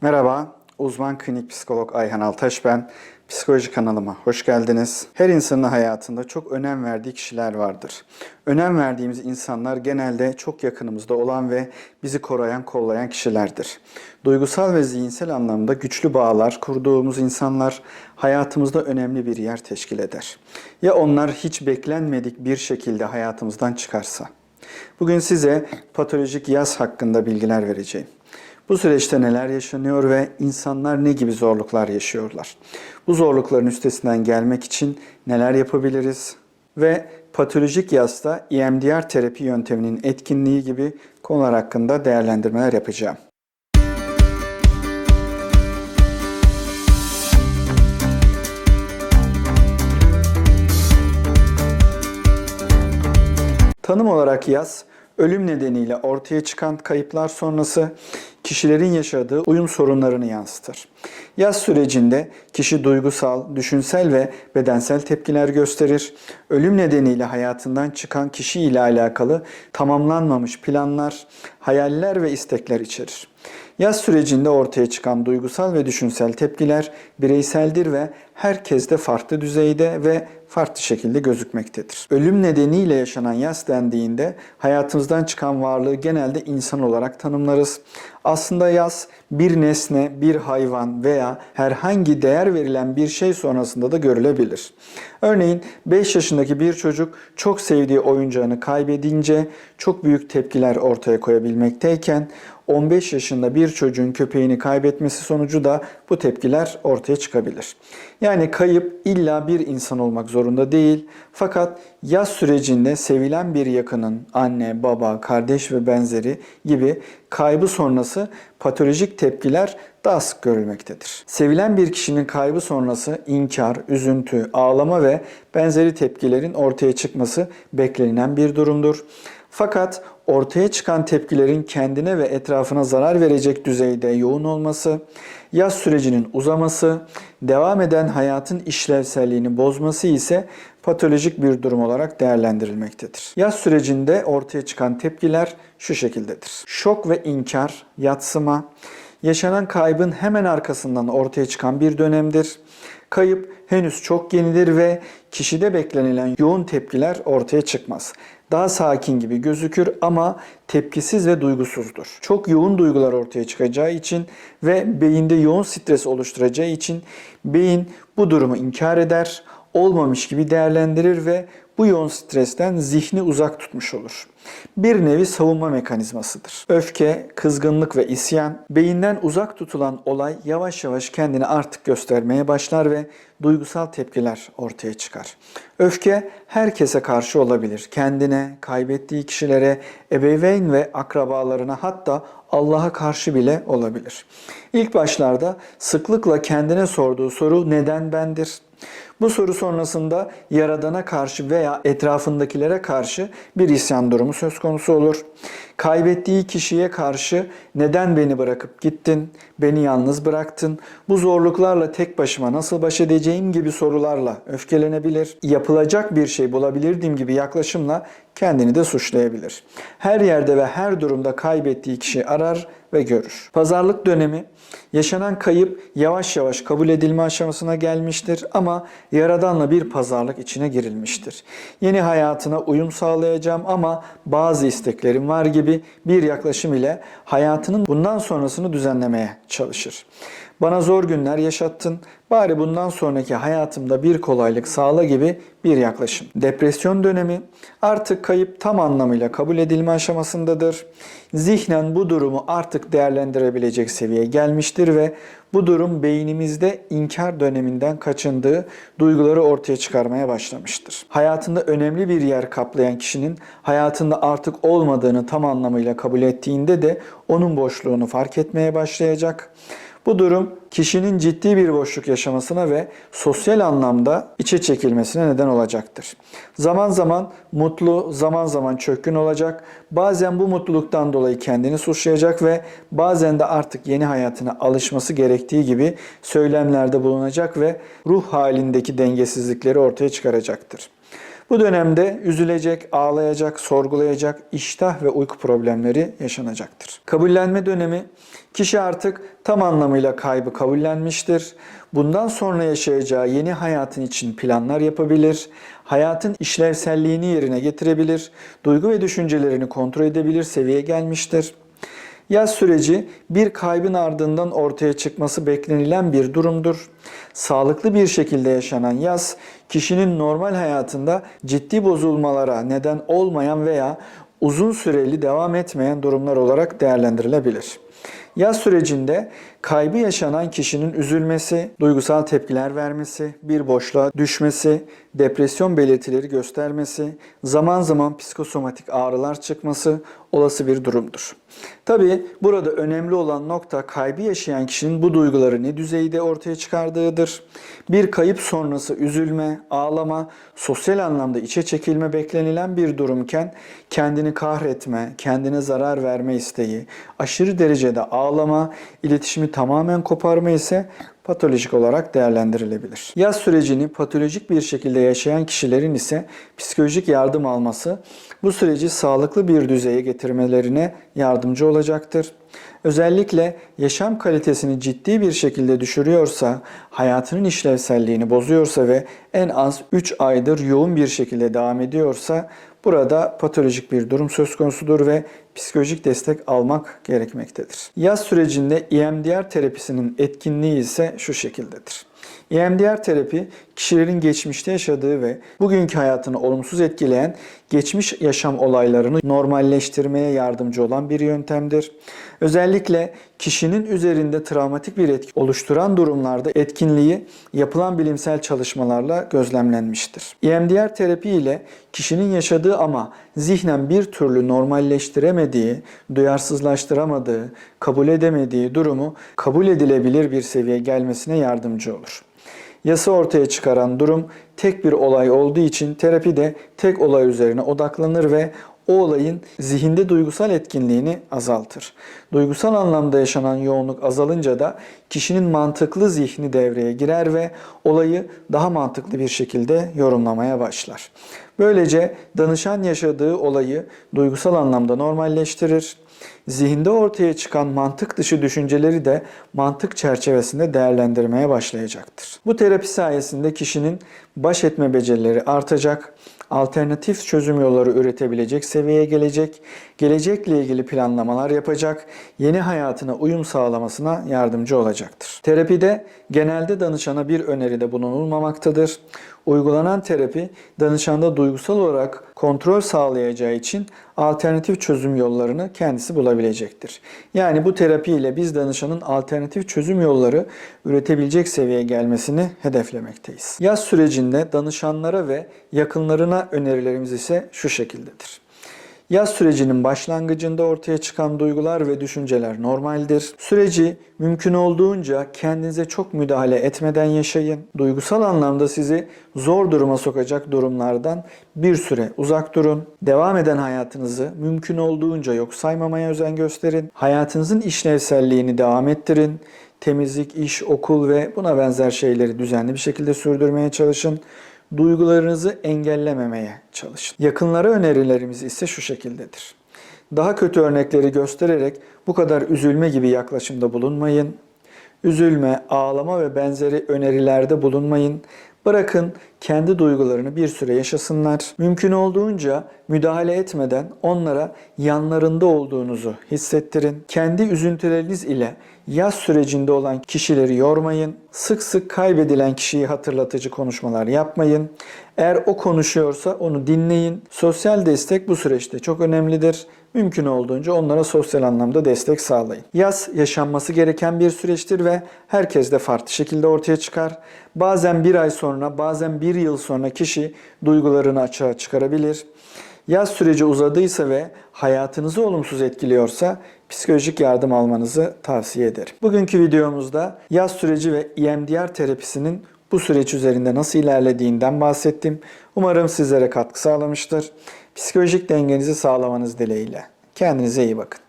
Merhaba, uzman klinik psikolog Ayhan Altaş ben. Psikoloji kanalıma hoş geldiniz. Her insanın hayatında çok önem verdiği kişiler vardır. Önem verdiğimiz insanlar genelde çok yakınımızda olan ve bizi koruyan, kollayan kişilerdir. Duygusal ve zihinsel anlamda güçlü bağlar kurduğumuz insanlar hayatımızda önemli bir yer teşkil eder. Ya onlar hiç beklenmedik bir şekilde hayatımızdan çıkarsa? Bugün size patolojik yaz hakkında bilgiler vereceğim. Bu süreçte neler yaşanıyor ve insanlar ne gibi zorluklar yaşıyorlar? Bu zorlukların üstesinden gelmek için neler yapabiliriz? Ve patolojik yasta EMDR terapi yönteminin etkinliği gibi konular hakkında değerlendirmeler yapacağım. Tanım olarak yaz, ölüm nedeniyle ortaya çıkan kayıplar sonrası kişilerin yaşadığı uyum sorunlarını yansıtır. Yaz sürecinde kişi duygusal, düşünsel ve bedensel tepkiler gösterir. Ölüm nedeniyle hayatından çıkan kişi ile alakalı tamamlanmamış planlar, hayaller ve istekler içerir. Yaz sürecinde ortaya çıkan duygusal ve düşünsel tepkiler bireyseldir ve herkeste farklı düzeyde ve farklı şekilde gözükmektedir. Ölüm nedeniyle yaşanan yas dendiğinde hayatımızdan çıkan varlığı genelde insan olarak tanımlarız. Aslında yas bir nesne, bir hayvan veya herhangi değer verilen bir şey sonrasında da görülebilir. Örneğin 5 yaşındaki bir çocuk çok sevdiği oyuncağını kaybedince çok büyük tepkiler ortaya koyabilmekteyken 15 yaşında bir çocuğun köpeğini kaybetmesi sonucu da bu tepkiler ortaya çıkabilir. Yani kayıp illa bir insan olmak zorunda değil. Fakat yaz sürecinde sevilen bir yakının anne, baba, kardeş ve benzeri gibi kaybı sonrası patolojik tepkiler daha sık görülmektedir. Sevilen bir kişinin kaybı sonrası inkar, üzüntü, ağlama ve benzeri tepkilerin ortaya çıkması beklenilen bir durumdur. Fakat ortaya çıkan tepkilerin kendine ve etrafına zarar verecek düzeyde yoğun olması, yaz sürecinin uzaması, devam eden hayatın işlevselliğini bozması ise patolojik bir durum olarak değerlendirilmektedir. Yaz sürecinde ortaya çıkan tepkiler şu şekildedir. Şok ve inkar, yatsıma, yaşanan kaybın hemen arkasından ortaya çıkan bir dönemdir. Kayıp henüz çok yenidir ve kişide beklenilen yoğun tepkiler ortaya çıkmaz. Daha sakin gibi gözükür ama tepkisiz ve duygusuzdur. Çok yoğun duygular ortaya çıkacağı için ve beyinde yoğun stres oluşturacağı için beyin bu durumu inkar eder, olmamış gibi değerlendirir ve bu yoğun stresten zihni uzak tutmuş olur. Bir nevi savunma mekanizmasıdır. Öfke, kızgınlık ve isyan, beyinden uzak tutulan olay yavaş yavaş kendini artık göstermeye başlar ve duygusal tepkiler ortaya çıkar. Öfke herkese karşı olabilir. Kendine, kaybettiği kişilere, ebeveyn ve akrabalarına hatta Allah'a karşı bile olabilir. İlk başlarda sıklıkla kendine sorduğu soru neden bendir? Bu soru sonrasında Yaradan'a karşı veya etrafındakilere karşı bir isyan durumu söz konusu olur. Kaybettiği kişiye karşı neden beni bırakıp gittin, beni yalnız bıraktın, bu zorluklarla tek başıma nasıl baş edeceğim gibi sorularla öfkelenebilir. Yapılacak bir şey bulabilirdim gibi yaklaşımla kendini de suçlayabilir. Her yerde ve her durumda kaybettiği kişi arar ve görür. Pazarlık dönemi yaşanan kayıp yavaş yavaş kabul edilme aşamasına gelmiştir ama Yaradan'la bir pazarlık içine girilmiştir. Yeni hayatına uyum sağlayacağım ama bazı isteklerim var gibi bir yaklaşım ile hayatının bundan sonrasını düzenlemeye çalışır. Bana zor günler yaşattın, bari bundan sonraki hayatımda bir kolaylık sağla gibi bir yaklaşım. Depresyon dönemi artık kayıp tam anlamıyla kabul edilme aşamasındadır. Zihnen bu durumu artık değerlendirebilecek seviyeye gelmiştir ve bu durum beynimizde inkar döneminden kaçındığı duyguları ortaya çıkarmaya başlamıştır. Hayatında önemli bir yer kaplayan kişinin hayatında artık olmadığını tam anlamıyla kabul ettiğinde de onun boşluğunu fark etmeye başlayacak. Bu durum kişinin ciddi bir boşluk yaşamasına ve sosyal anlamda içe çekilmesine neden olacaktır. Zaman zaman mutlu, zaman zaman çökkün olacak. Bazen bu mutluluktan dolayı kendini suçlayacak ve bazen de artık yeni hayatına alışması gerektiği gibi söylemlerde bulunacak ve ruh halindeki dengesizlikleri ortaya çıkaracaktır. Bu dönemde üzülecek, ağlayacak, sorgulayacak, iştah ve uyku problemleri yaşanacaktır. Kabullenme dönemi kişi artık tam anlamıyla kaybı kabullenmiştir. Bundan sonra yaşayacağı yeni hayatın için planlar yapabilir, hayatın işlevselliğini yerine getirebilir, duygu ve düşüncelerini kontrol edebilir seviyeye gelmiştir. Yaz süreci bir kaybın ardından ortaya çıkması beklenilen bir durumdur. Sağlıklı bir şekilde yaşanan yaz, kişinin normal hayatında ciddi bozulmalara neden olmayan veya uzun süreli devam etmeyen durumlar olarak değerlendirilebilir. Yaz sürecinde kaybı yaşanan kişinin üzülmesi, duygusal tepkiler vermesi, bir boşluğa düşmesi, depresyon belirtileri göstermesi, zaman zaman psikosomatik ağrılar çıkması olası bir durumdur. Tabi burada önemli olan nokta kaybı yaşayan kişinin bu duyguları ne düzeyde ortaya çıkardığıdır. Bir kayıp sonrası üzülme, ağlama, sosyal anlamda içe çekilme beklenilen bir durumken kendini kahretme, kendine zarar verme isteği, aşırı derecede ağlama, iletişimi tamamen koparma ise patolojik olarak değerlendirilebilir. Yaz sürecini patolojik bir şekilde yaşayan kişilerin ise psikolojik yardım alması bu süreci sağlıklı bir düzeye getirmelerine yardımcı olacaktır. Özellikle yaşam kalitesini ciddi bir şekilde düşürüyorsa, hayatının işlevselliğini bozuyorsa ve en az 3 aydır yoğun bir şekilde devam ediyorsa burada patolojik bir durum söz konusudur ve psikolojik destek almak gerekmektedir. Yaz sürecinde EMDR terapisinin etkinliği ise şu şekildedir. EMDR terapi kişilerin geçmişte yaşadığı ve bugünkü hayatını olumsuz etkileyen geçmiş yaşam olaylarını normalleştirmeye yardımcı olan bir yöntemdir. Özellikle kişinin üzerinde travmatik bir etki oluşturan durumlarda etkinliği yapılan bilimsel çalışmalarla gözlemlenmiştir. EMDR terapi ile kişinin yaşadığı ama zihnen bir türlü normalleştiremediği, duyarsızlaştıramadığı, kabul edemediği durumu kabul edilebilir bir seviyeye gelmesine yardımcı olur. Yası ortaya çıkaran durum tek bir olay olduğu için terapi de tek olay üzerine odaklanır ve o olayın zihinde duygusal etkinliğini azaltır. Duygusal anlamda yaşanan yoğunluk azalınca da kişinin mantıklı zihni devreye girer ve olayı daha mantıklı bir şekilde yorumlamaya başlar. Böylece danışan yaşadığı olayı duygusal anlamda normalleştirir. Zihinde ortaya çıkan mantık dışı düşünceleri de mantık çerçevesinde değerlendirmeye başlayacaktır. Bu terapi sayesinde kişinin baş etme becerileri artacak, alternatif çözüm yolları üretebilecek seviyeye gelecek, gelecekle ilgili planlamalar yapacak, yeni hayatına uyum sağlamasına yardımcı olacaktır. Terapide genelde danışana bir öneride bulunulmamaktadır. Uygulanan terapi danışanda duygusal olarak kontrol sağlayacağı için alternatif çözüm yollarını kendisi bulabilecektir. Yani bu terapi ile biz danışanın alternatif çözüm yolları üretebilecek seviyeye gelmesini hedeflemekteyiz. Yaz sürecinde danışanlara ve yakınlarına önerilerimiz ise şu şekildedir. Yaz sürecinin başlangıcında ortaya çıkan duygular ve düşünceler normaldir. Süreci mümkün olduğunca kendinize çok müdahale etmeden yaşayın. Duygusal anlamda sizi zor duruma sokacak durumlardan bir süre uzak durun. Devam eden hayatınızı mümkün olduğunca yok saymamaya özen gösterin. Hayatınızın işlevselliğini devam ettirin temizlik, iş, okul ve buna benzer şeyleri düzenli bir şekilde sürdürmeye çalışın duygularınızı engellememeye çalışın. Yakınlara önerilerimiz ise şu şekildedir. Daha kötü örnekleri göstererek bu kadar üzülme gibi yaklaşımda bulunmayın. Üzülme, ağlama ve benzeri önerilerde bulunmayın. Bırakın kendi duygularını bir süre yaşasınlar. Mümkün olduğunca müdahale etmeden onlara yanlarında olduğunuzu hissettirin. Kendi üzüntüleriniz ile yaz sürecinde olan kişileri yormayın. Sık sık kaybedilen kişiyi hatırlatıcı konuşmalar yapmayın. Eğer o konuşuyorsa onu dinleyin. Sosyal destek bu süreçte çok önemlidir. Mümkün olduğunca onlara sosyal anlamda destek sağlayın. Yaz yaşanması gereken bir süreçtir ve herkes de farklı şekilde ortaya çıkar. Bazen bir ay sonra, bazen bir yıl sonra kişi duygularını açığa çıkarabilir. Yaz süreci uzadıysa ve hayatınızı olumsuz etkiliyorsa psikolojik yardım almanızı tavsiye ederim. Bugünkü videomuzda yaz süreci ve EMDR terapisinin bu süreç üzerinde nasıl ilerlediğinden bahsettim. Umarım sizlere katkı sağlamıştır. Psikolojik dengenizi sağlamanız dileğiyle. Kendinize iyi bakın.